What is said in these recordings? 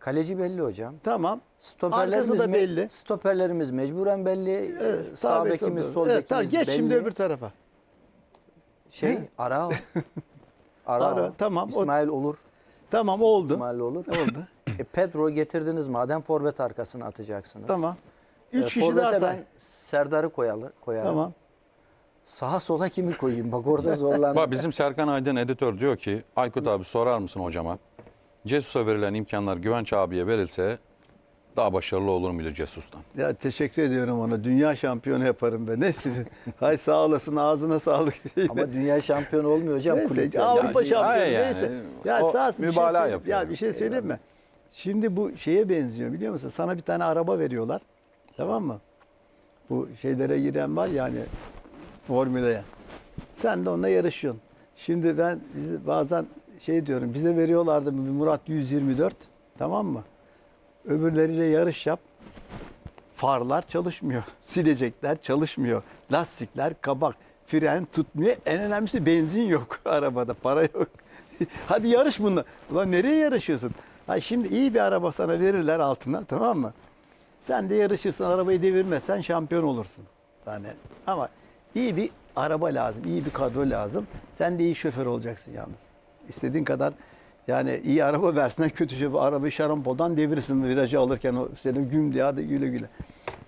Kaleci belli hocam. Tamam. Stoperlerimiz Arkası da me- belli. Stoperlerimiz mecburen belli. Evet, sağ bek, bekimiz, sol sol bek. bekimiz Evet, tamam, geç belli. şimdi öbür tarafa. Şey Arao. Arao. Ara, tamam, o- İsmail olur. Tamam oldu. İsmail olur. Oldu. E, Pedro getirdiniz madem forvet arkasına atacaksınız. Tamam. E, Üç kişi forvete daha say. ben Serdar'ı koyalı, koyarım. Tamam. Sağa sola kimi koyayım? Bak orada zorlandım. Bak bizim Serkan Aydın editör diyor ki Aykut abi sorar mısın hocama? Cesus'a verilen imkanlar Güvenç abiye verilse daha başarılı olur muydu Cesus'tan? Ya teşekkür ediyorum ona. Dünya şampiyonu yaparım ben. Ne sizin? Hay sağ olasın ağzına sağlık. Ama dünya şampiyonu olmuyor hocam. Neyse, kulüpte. Avrupa şampiyonu hayır yani. neyse. Ya O sağ olsun. bir şey mübalağa yapıyor. Ya bir şey söyleyeyim mi? Şimdi bu şeye benziyor biliyor musun? Sana bir tane araba veriyorlar. Tamam mı? Bu şeylere giren var yani formüleye. Sen de onunla yarışıyorsun. Şimdi ben bizi bazen şey diyorum bize veriyorlardı Murat 124 tamam mı? Öbürleriyle yarış yap. Farlar çalışmıyor. Silecekler çalışmıyor. Lastikler kabak. Fren tutmuyor. En önemlisi benzin yok arabada. Para yok. Hadi yarış bununla. Ulan nereye yarışıyorsun? Ha şimdi iyi bir araba sana verirler altına tamam mı? Sen de yarışırsın arabayı devirmezsen şampiyon olursun. Yani ama iyi bir araba lazım, iyi bir kadro lazım. Sen de iyi şoför olacaksın yalnız. İstediğin kadar yani iyi araba versinler kötü şoför arabayı şarampoldan devirirsin virajı alırken o senin güm diye hadi güle güle.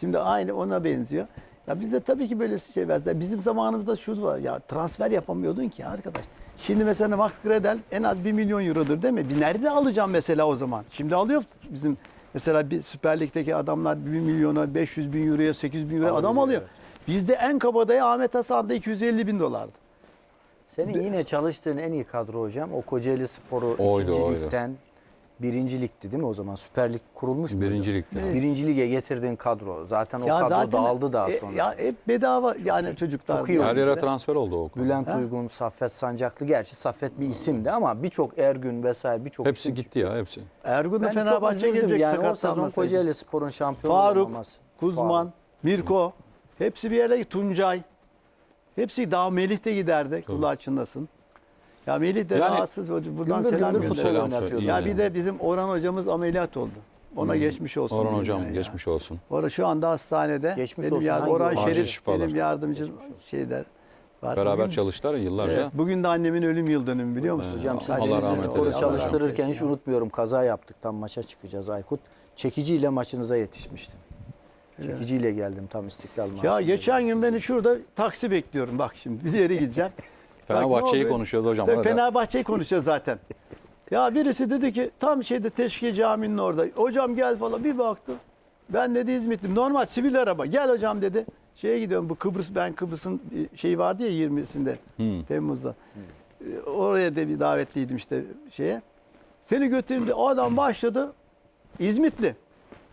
Şimdi aynı ona benziyor. Ya bizde tabii ki böyle şey verse. Bizim zamanımızda şu var ya transfer yapamıyordun ki arkadaş. Şimdi mesela Max Gradel en az 1 milyon eurodur değil mi? Bir nerede alacağım mesela o zaman? Şimdi alıyor bizim mesela bir Süper Lig'deki adamlar 1 milyona 500 bin euroya 800 bin euroya adam Alıyor, alıyor. Bizde en kabadayı Ahmet Hasan'da 250 bin dolardı. Senin yine çalıştığın en iyi kadro hocam. O Kocaeli Sporu Oydu, ikinci oydu. ligden birinci ligdi değil mi o zaman? Süper Lig kurulmuş muydu? Birinci ligde. Evet. Birinci lige getirdiğin kadro. Zaten o kadro dağıldı daha e, sonra. ya hep bedava yani çocuklar. Çok iyi Her yere transfer oldu o. Bülent Ha? Uygun, Saffet Sancaklı. Gerçi Saffet bir isimdi ama birçok Ergün vesaire birçok Hepsi isim gitti ya hepsi. Ergun'u Ben çok Fenerbahçe üzüldüm. gelecek yani o sezon sakatlanmasaydı. Kocaeli Spor'un şampiyon Faruk, olamaması. Kuzman, Faruk. Mirko hepsi bir yere Tuncay. Hepsi daha Melih de giderdi. Kulağı çınlasın. Ya Melih de Yani rahatsız. Buradan gümbür selam gümbür gönderiyorum. futbol Selam oynatıyordu. söyle. Ya bir de bizim Orhan hocamız ameliyat oldu. Ona geçmiş olsun. Orhan hocam geçmiş olsun. Orhan şu anda hastanede. Geçmiş benim olsun. yar- Hangi Orhan Orhan? Şerif şifalar. benim yardımcım şeyler var. Beraber Bugün- çalıştılar ya yıllarca. Evet, bugün de annemin ölüm yıl dönümü biliyor musun? Hocam siz Allah Allah rahmet sporu eylesin. çalıştırırken Allah hiç unutmuyorum. Kaza yaptık tam maça çıkacağız Aykut. Çekiciyle maçınıza yetişmiştim. Çekiciyle geldim tam İstiklal maçına. Ya geçen gün beni şurada taksi bekliyorum. Bak şimdi bir yere gideceğim. Fenerbahçe'yi konuşuyoruz hocam. Hadi. Fenerbahçe'yi konuşacağız zaten. Ya birisi dedi ki tam şeyde Teşkiye Camii'nin orada. Hocam gel falan bir baktım. Ben dedi İzmit'im. Normal sivil araba. Gel hocam dedi. Şeye gidiyorum bu Kıbrıs ben Kıbrıs'ın bir şeyi vardı ya 20'sinde Hmm. Temmuz'da. Ee, Oraya da bir davetliydim işte şeye. Seni götüreyim. O adam başladı. İzmitli.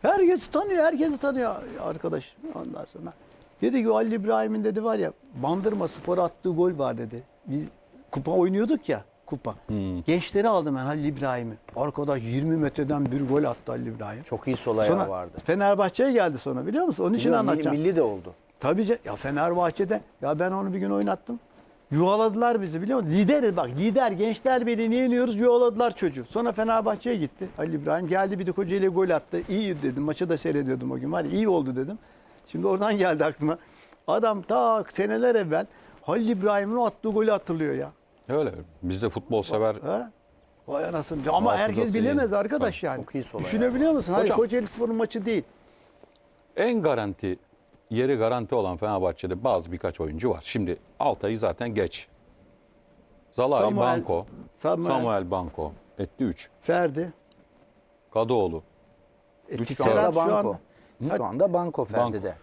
Herkesi tanıyor, herkesi tanıyor arkadaş. Ondan sonra dedi ki Ali İbrahim'in dedi var ya Bandırma Spor attığı gol var dedi. Biz kupa oynuyorduk ya kupa. Hmm. Gençleri aldım ben Halil İbrahim'i. Arkadaş 20 metreden bir gol attı Halil İbrahim. Çok iyi sol ayağı Sonra vardı. Fenerbahçe'ye geldi sonra biliyor musun? Onun için Biliyorum, anlatacağım. Milli de oldu. Tabii ya Fenerbahçe'de ya ben onu bir gün oynattım. Yuvaladılar bizi biliyor musun? Lideriz bak lider gençler birliğini yeniyoruz yuvaladılar çocuğu. Sonra Fenerbahçe'ye gitti Ali İbrahim. Geldi bir de Kocaeli'ye gol attı. İyi dedim maçı da seyrediyordum o gün var iyi oldu dedim. Şimdi oradan geldi aklıma. Adam ta seneler evvel Halil İbrahim'in attığı golü hatırlıyor ya. Öyle. Bizde futbol sever. Ha? Vay anasını. Ama Hafızası herkes iyi. bilemez arkadaş yani. Çok iyi Düşünebiliyor musun? Hayır Hocam- Kocaeli Spor'un maçı değil. En garanti, yeri garanti olan Fenerbahçe'de bazı birkaç oyuncu var. Şimdi Altay'ı zaten geç. Zalai Samuel- Banko, Samuel. Samuel Banko, etti 3. Ferdi. Kadıoğlu, E, Üç Tisserand Şu anda banko. Şu anda banko Ferdi'de.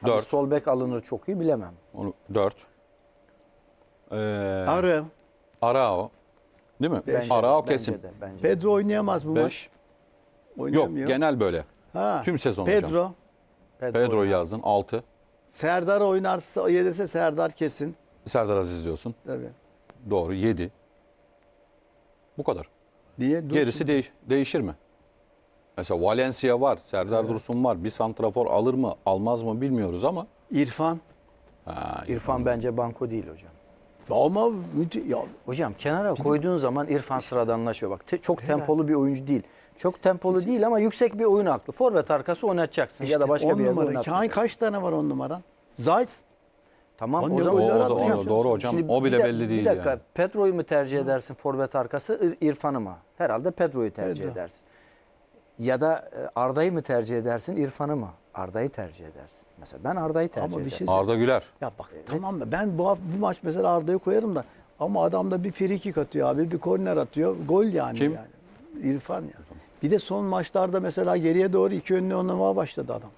Hani Dört. sol bek alınır çok iyi bilemem. onu 4. Ee, Arı. Arao. Değil mi? Beş. Arao Bence kesin. de, bence de. Pedro oynayamaz bu 5. maç. Yok genel böyle. Ha. Tüm sezon hocam. Pedro. Pedro'yu oynar. yazdın 6. Serdar oynarsa gelirse Serdar kesin. Serdar Aziz diyorsun. Tabii. Doğru 7. Bu kadar. Diye dur. Gerisi değiş- değişir mi? Mesela Valencia var, Serdar Dursun var. Bir santrafor alır mı, almaz mı bilmiyoruz ama. İrfan. Ha, İrfan bence banko değil hocam. Ama ya Hocam kenara koyduğun zaman İrfan sıradanlaşıyor. Bak te- çok tempolu bir oyuncu değil. Çok tempolu değil ama yüksek bir oyun aklı. Forvet arkası oynatacaksın ya da İşte başka on bir yerde numara. oynatacaksın. Kaç tane var on numaran? Zayt. Tamam On o zaman goller O, attı o, doğru hocam. Şimdi o bir bile de- belli değil Bir dakika yani. Pedro'yu mu tercih edersin forvet arkası İr- İrfan'ı mı? Herhalde Pedro'yu tercih Pedro. edersin. Ya da e, Arda'yı mı tercih edersin İrfan'ı mı? Arda'yı tercih edersin. Mesela ben Arda'yı tercih Ama bir ederim. şey Arda Güler. Ya bak tamam mı? Ben bu, bu maç mesela Arda'yı koyarım da ama adam da bir frikik atıyor abi, bir korner atıyor. Gol yani. Kim? yani. İrfan ya. Bir de son maçlarda mesela geriye doğru iki önlü oynamaya başladı adam.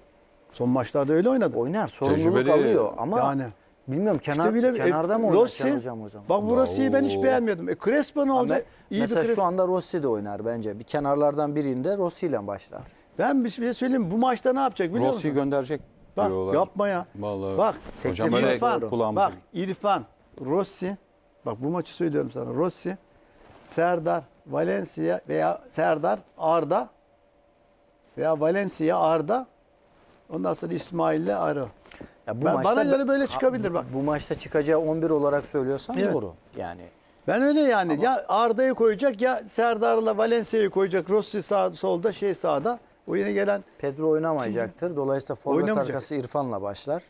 Son maçlarda öyle oynadı. Oynar, sorumluluk Tecrübeli. alıyor ama yani bilmiyorum kenar, işte bile kenarda e, mı Rossi, hocam o zaman? bak bu Rossi'yi ben hiç beğenmiyordum. E Crespo ne Ama olacak? İyi bir mesela Crespo. şu anda Rossi de oynar bence. Bir kenarlardan birinde Rossi ile başlar. Ben bir şey söyleyeyim bu maçta ne yapacak biliyor Rossi'yi musun? gönderecek Bak diyorlar. yapma ya. Vallahi. Bak hocam teklif öyle İrfan, bak İrfan, Rossi, bak bu maçı söylüyorum sana. Rossi, Serdar, Valencia veya Serdar, Arda veya Valencia, Arda. Ondan sonra İsmail'le Aro. Ya bu Ben- maçta bana göre böyle çıkabilir bak. Bu maçta çıkacağı 11 olarak söylüyorsan Evet. doğru. Yani Ben öyle yani. Ya Arda'yı koyacak ya Serdar'la Valencia'yı koyacak. Rossi sağ, solda, şey sağda. O yine gelen Pedro oynamayacaktır. Dolayısıyla forvet arkası İrfan'la başlar.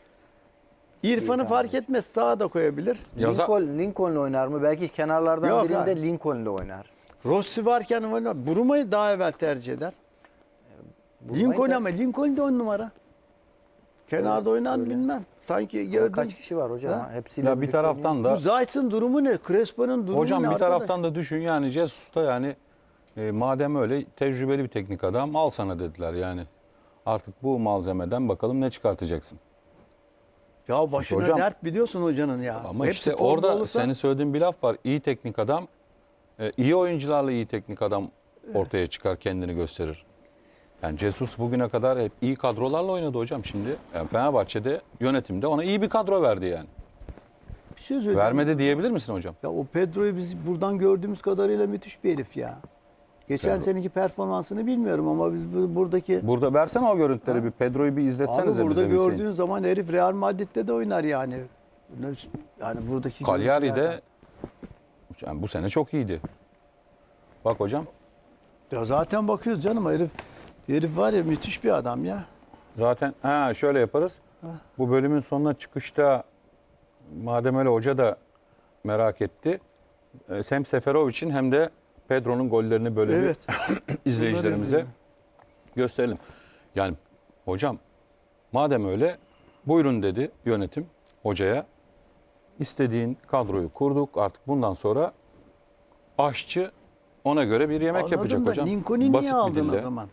İrfan'ı İrfan fark etmez sağa da koyabilir. Yaza- Lincoln, Lincoln'la oynar mı? Belki kenarlardan Yok birinde. Lincoln'la oynar. Rossi varken. Bruma'yı daha evvel tercih eder. Burmayı Lincoln da- ama Lincoln de on numara. Kenarda oynar öyle. bilmem. Sanki Ama gördüm. Kaç kişi var hocam? Ha? Hepsiyle Ya bir birlikte taraftan Bu da Zayt'ın durumu ne? Crespo'nun durumu hocam ne bir arkadaş? taraftan da düşün yani Jesus da yani e, madem öyle tecrübeli bir teknik adam al sana dediler yani. Artık bu malzemeden bakalım ne çıkartacaksın. Ya başına Hocam- dert biliyorsun hocanın ya. Ama Hepsi işte formda orada olursa- senin söylediğin bir laf var. İyi teknik adam, e, iyi oyuncularla iyi teknik adam ortaya çıkar, kendini gösterir. Yani Jesus bugüne kadar hep iyi kadrolarla oynadı hocam şimdi. Yani Fenerbahçe'de yönetimde ona iyi bir kadro verdi yani. bir şey söyleyeyim. Vermedi diyebilir misin hocam? Ya o Pedro'yu biz buradan gördüğümüz kadarıyla müthiş bir herif ya. Geçen Pedro. seneki performansını bilmiyorum ama biz bu- buradaki Burada versene o görüntüleri bir Pedro'yu bir abi izletsenize burada bize. gördüğün zaman herif Real Madrid'de de oynar yani. Yani buradaki Cagliari görüntülerden. Yani bu sene çok iyiydi. Bak hocam Ya zaten bakıyoruz canım herif herif var ya müthiş bir adam ya. Zaten ha şöyle yaparız. Bu bölümün sonuna çıkışta madem öyle hoca da merak etti. e, Hem Seferovic'in hem de Pedro'nun gollerini böyle Evet. izleyicilerimize gösterelim. Yani hocam madem öyle buyurun dedi yönetim hocaya. İstediğin kadroyu kurduk. Artık bundan sonra aşçı ona göre bir yemek Anladım yapacak da hocam. Lincoln'u niye Basit bir aldın o zaman?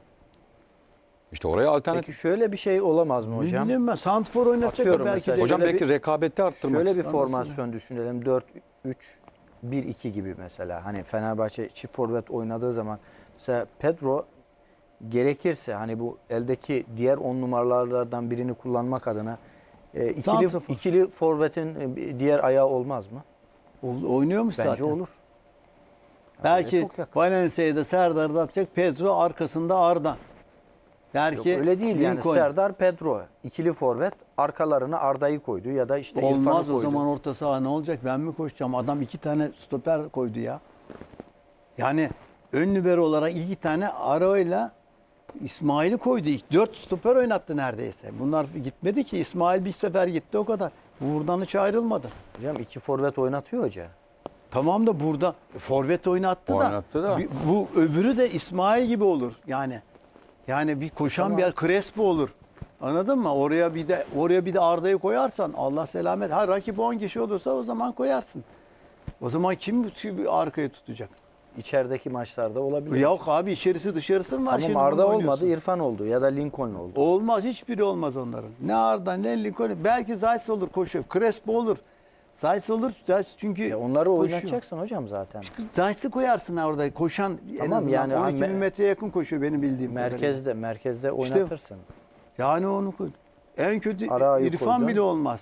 İşte oraya alternatif. Peki şöyle bir şey olamaz mı hocam? Bilmiyorum ben. Santfor oynatacak Atıyorum belki mesela. de. Hocam belki bir- rekabeti arttırmak Şöyle bir formasyon düşünelim. 4 3 1 2 gibi mesela. Hani Fenerbahçe çift forvet oynadığı zaman mesela Pedro gerekirse hani bu eldeki diğer on numaralardan birini kullanmak adına e, ikili Santrafor. ikili forvetin e, diğer ayağı olmaz mı? O- Oynuyormuş Bence zaten. olur. Belki. Valencia'yı da Serdar'da atacak. Pedro arkasında Arda. Belki Yok, öyle değil yani Lincoln. Serdar Pedro ikili forvet arkalarına Arda'yı koydu ya da işte İrfan'ı Olmaz o koydu. zaman orta saha ne olacak? Ben mi koşacağım? Adam iki tane stoper koydu ya. Yani ön libero olarak iki tane Aro'yla İsmail'i koydu. İlk dört stoper oynattı neredeyse. Bunlar gitmedi ki. İsmail bir sefer gitti o kadar. Buradan hiç ayrılmadı. Hocam iki forvet oynatıyor hoca. Tamam da burada forvet oynattı da. Oynattı da. bir- Bu öbürü de İsmail gibi olur. Yani yani bir koşan Tamam. bir Crespo olur. Anladın mı? Oraya bir de oraya bir de Arda'yı koyarsan Allah selamet. Ha rakip 10 kişi olursa o zaman koyarsın. O zaman kim bu- arkayı tutacak? İçerideki maçlarda olabilir. Yok abi içerisi dışarısı mı var Tamam şimdi Arda bunu olmadı? İrfan oldu ya da Lincoln oldu. Olmaz hiçbiri olmaz onların. Ne Arda ne Lincoln. Belki Zayt olur koşuyor. Crespo olur. Zayt olur. Zayt çünkü E onları koşuyor. oynatacaksın hocam zaten. Zayt'ı koyarsın orada koşan en Tamam, azından yani 12 bin metreye yakın koşuyor benim bildiğim kadarıyla. Merkezde, merkezde oynatırsın. Yani onu koy. En kötü Arayı İrfan koydun. bile olmaz.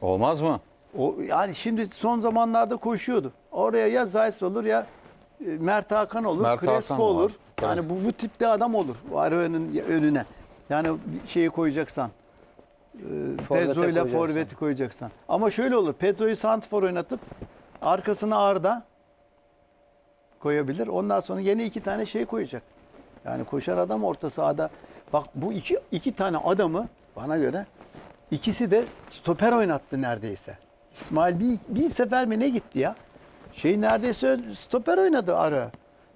Olmaz mı? O yani şimdi son zamanlarda koşuyordu. Oraya ya Zayt olur ya Mert Hakan olur, Mert Crespo Hakan var. olur. Yani Evet. bu bu tipte adam olur. Var önün önüne. Yani şeyi koyacaksan. e, Pedro ile forveti koyacaksan. Ama şöyle olur. Pedro'yu santrfor oynatıp arkasına Arda koyabilir. Ondan sonra yeni iki tane şey koyacak. Yani koşar adam orta sahada. Bak bu iki, iki tane adamı bana göre ikisi de stoper oynattı neredeyse. İsmail bir, bir sefer mi ne gitti ya? Şey neredeyse stoper oynadı ara.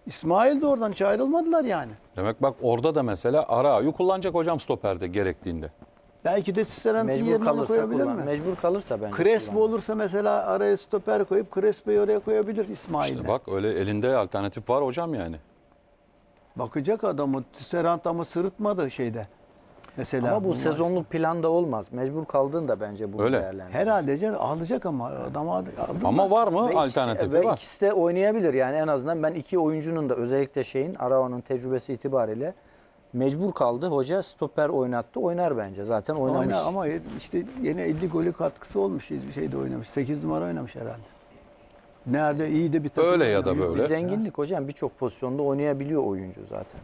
İsmail de oradan hiç ayrılmadılar yani. Demek bak orada da mesela Arao'yu kullanacak hocam stoperde gerektiğinde. Belki de Mecbur yerine onu kalırsa koyabilir kullan. mi? Mecbur kalırsa bence. Crespo olursa mesela araya stoper koyup Crespo'yu oraya koyabilir İsmail'le. İşte bak öyle elinde alternatif var hocam yani. Bakacak adamı Tisserant ama sırıtmadı şeyde. Mesela Ama bu maç. sezonluk planda olmaz. Mecbur kaldığında bence bunu Öyle. değerlendirir. Herhalde canım alacak ama adam aldı. Ama var mı Ve ikisi- alternatifi ve var. ikisi de oynayabilir yani en azından ben iki oyuncunun da özellikle şeyin Arao'nun tecrübesi itibariyle mecbur kaldı. Hoca stoper oynattı. Oynar bence. Zaten oynamış. Oyna, ama işte yine 50 golü katkısı olmuş. Bir şeyde oynamış. 8 numara oynamış herhalde. Nerede iyi de bir takım. Öyle ya da böyle. Bir zenginlik hocam. Birçok pozisyonda oynayabiliyor oyuncu zaten.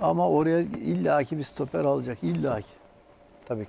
Ama oraya illaki bir stoper alacak. illaki.